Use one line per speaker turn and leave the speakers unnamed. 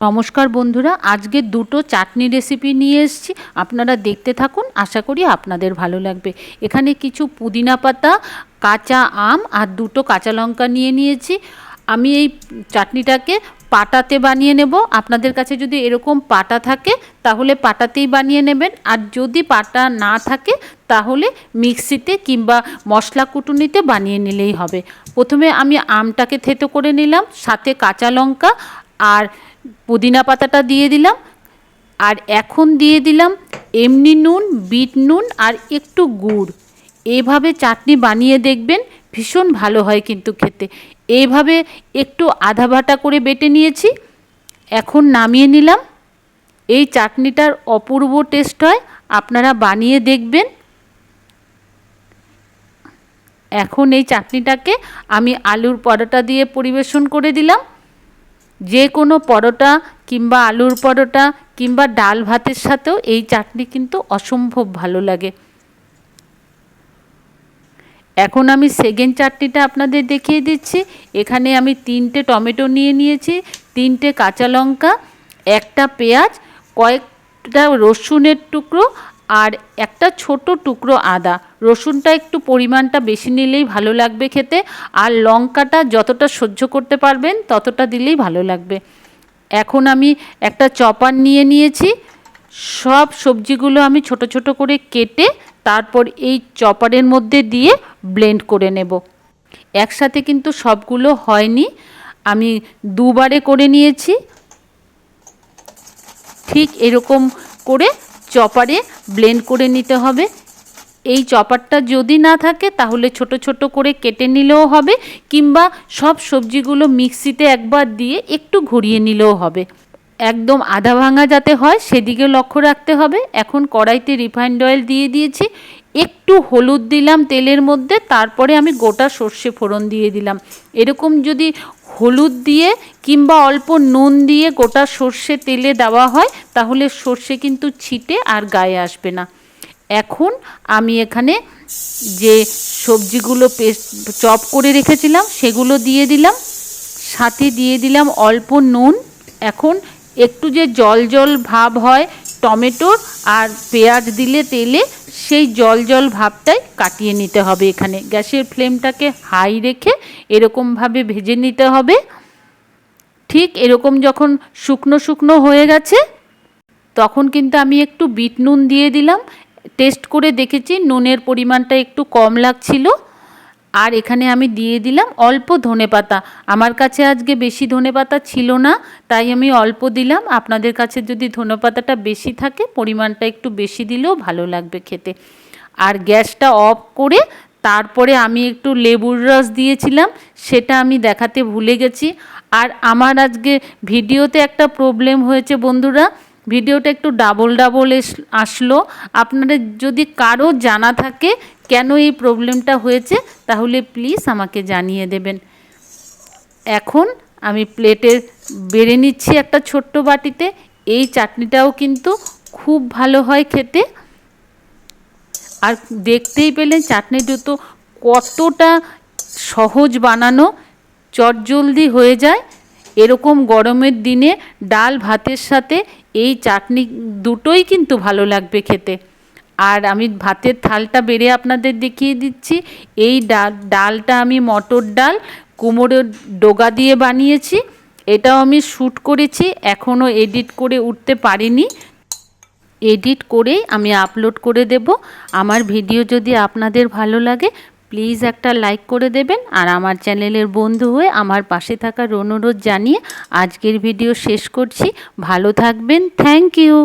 নমস্কার বন্ধুরা, আজকে দুটো চাটনি রেসিপি নিয়ে এসেছি। আপনারা দেখতে থাকুন, আশা করি আপনাদের ভালো লাগবে। এখানে কিছু পুদিনা পাতা, কাঁচা আম আর দুটো কাঁচা লঙ্কা নিয়ে নিয়েছি। আমি এই চাটনিটাকে পাটাতে বানিয়ে নেব। আপনাদের কাছে যদি এরকম পাটা থাকে, তাহলে পাটাতেই বানিয়ে নেবেন। আর যদি পাটা না থাকে, তাহলে মিক্সিতে কিংবা মশলা কুটুনিতে বানিয়ে নিলেই হবে। প্রথমে আমি আমটাকে থেতো করে নিলাম, সাথে কাঁচা লঙ্কা আর পুদিনা পাতাটা দিয়ে দিলাম, আর এখন দিয়ে দিলাম এমনি নুন, বিট নুন আর একটু গুড়। এইভাবে চাটনি বানিয়ে দেখবেন ভীষণ ভালো হয় কিন্তু খেতে। এইভাবে একটু আধা ভাটা করে বেটে নিয়েছি, এখন নামিয়ে নিলাম। এই চাটনিটার অপূর্ব টেস্ট হয়, আপনারা বানিয়ে দেখবেন। এখন এই চাটনিটাকে আমি আলুর পরোটা দিয়ে পরিবেশন করে দিলাম। যে কোনো পরোটা কিংবা আলুর পরোটা কিংবা ডাল ভাতের সাথেও এই চাটনি কিন্তু অসম্ভব ভালো লাগে। এখন আমি সেকেন্ড চাটনিটা আপনাদের দেখিয়ে দিচ্ছি। এখানে আমি তিনটে টমেটো নিয়ে নিয়েছি, তিনটে কাঁচা লঙ্কা, একটা পেঁয়াজ, কয়েকটা রসুনের টুকরো আর একটা ছোট টুকরো আদা। রসুনটা একটু পরিমাণটা বেশি নিলেই ভালো লাগবে খেতে, আর লঙ্কাটা যতটা সহ্য করতে পারবেন ততটা দিলেই ভালো লাগবে। এখন আমি একটা চপার নিয়ে নিয়েছি। সব সবজিগুলো আমি ছোট ছোট করে কেটে তারপর এই চপারের মধ্যে দিয়ে ব্লেন্ড করে নেব। একসাথে কিন্তু সবগুলো হয়নি। আমি দুবারে করে নিয়েছি। ঠিক এরকম করে চপারে ব্লেন্ড করে নিতে হবে। এই চপারটা যদি না থাকে, তাহলে ছোট ছোট করে কেটে নিলেও হবে, কিংবা সব সবজিগুলো মিক্সিতে একবার দিয়ে একটু ঘুরিয়ে নিলেও হবে। একদম আধা ভাঙা যাতে হয়, সেদিকে লক্ষ্য রাখতে হবে। এখন কড়াইতে রিফাইন্ড অয়েল দিয়ে দিয়েছি। একটু হলুদ দিলাম তেলের মধ্যে, তারপরে আমি গোটা সর্ষে ফোড়ন দিয়ে দিলাম। এরকম যদি হলুদ দিয়ে কিংবা অল্প নুন দিয়ে গোটা সর্ষে তেলে দেওয়া হয়, তাহলে সর্ষে কিন্তু ছিটে আর গায়ে আসবে না। এখন আমি এখানে যে সবজিগুলো পেস্ট, চপ করে রেখেছিলাম, সেগুলো দিয়ে দিলাম। সাথে দিয়ে দিলাম অল্প নুন। এখন একটু যে জল জল ভাব হয় টমেটোর আর পেঁয়াজ দিলে তেলে সেই জল জল ভাবটাই কাটিয়ে নিতে হবে এখানে। গ্যাসের ফ্লেমটাকে হাই রেখে এরকমভাবে ভেজে নিতে হবে। ঠিক এরকম যখন শুকনো শুকনো হয়ে গেছে, তখন কিন্তু আমি একটু বিট নুন দিয়ে দিলাম। টেস্ট করে দেখেছি, নুনের পরিমাণটা একটু কম লাগছিল। আর এখানে আমি দিয়ে দিলাম অল্প ধনে পাতা আমার কাছে আজকে বেশি ধনে পাতা ছিল না, তাই আমি অল্প দিলাম। আপনাদের কাছে যদি ধনে পাতাটা বেশি থাকে, পরিমাণটা একটু বেশি দিলেও ভালো লাগবে খেতে। আর গ্যাসটা অফ করে তারপরে আমি একটু লেবুর রস দিয়েছিলাম, সেটা আমি দেখাতে ভুলে গেছি। আর আমার আজকে ভিডিওতে একটা প্রবলেম হয়েছে বন্ধুরা ভিডিওটা একটু ডাবল ডাবল আসলো। আপনাদের যদি কারও জানা থাকে কেন এই প্রবলেমটা হয়েছে, তাহলে প্লিজ আমাকে জানিয়ে দেবেন। এখন আমি প্লেটে বেড়ে নিচ্ছি একটা ছোট্ট বাটিতে। এই চাটনিটাও কিন্তু খুব ভালো হয় খেতে। আর দেখতেই পেলেন চাটনিটা তো কতটা সহজ বানানো, চটজলদি হয়ে যায়। এরকম গরমের দিনে ডাল ভাতের সাথে এই চাটনি দুটোই কিন্তু ভালো লাগবে খেতে। আর আমি ভাতের থালটা বেড়ে আপনাদের দেখিয়ে দিচ্ছি। এই ডাল ডালটা আমি মটর ডাল কুমড়োর ডোগা দিয়ে বানিয়েছি। এটাও আমি শ্যুট করেছি এখনও এডিট করে উঠতে পারিনি। এডিট করেই আমি আপলোড করে দেব। আমার ভিডিও যদি আপনাদের ভালো লাগে প্লিজ একটা লাইক করে দেবেন আর আমার চ্যানেলের বন্ধু হয়ে আমার পাশে থাকার অনুরোধ জানিয়ে আজকের ভিডিও শেষ করছি। ভালো থাকবেন। Thank you.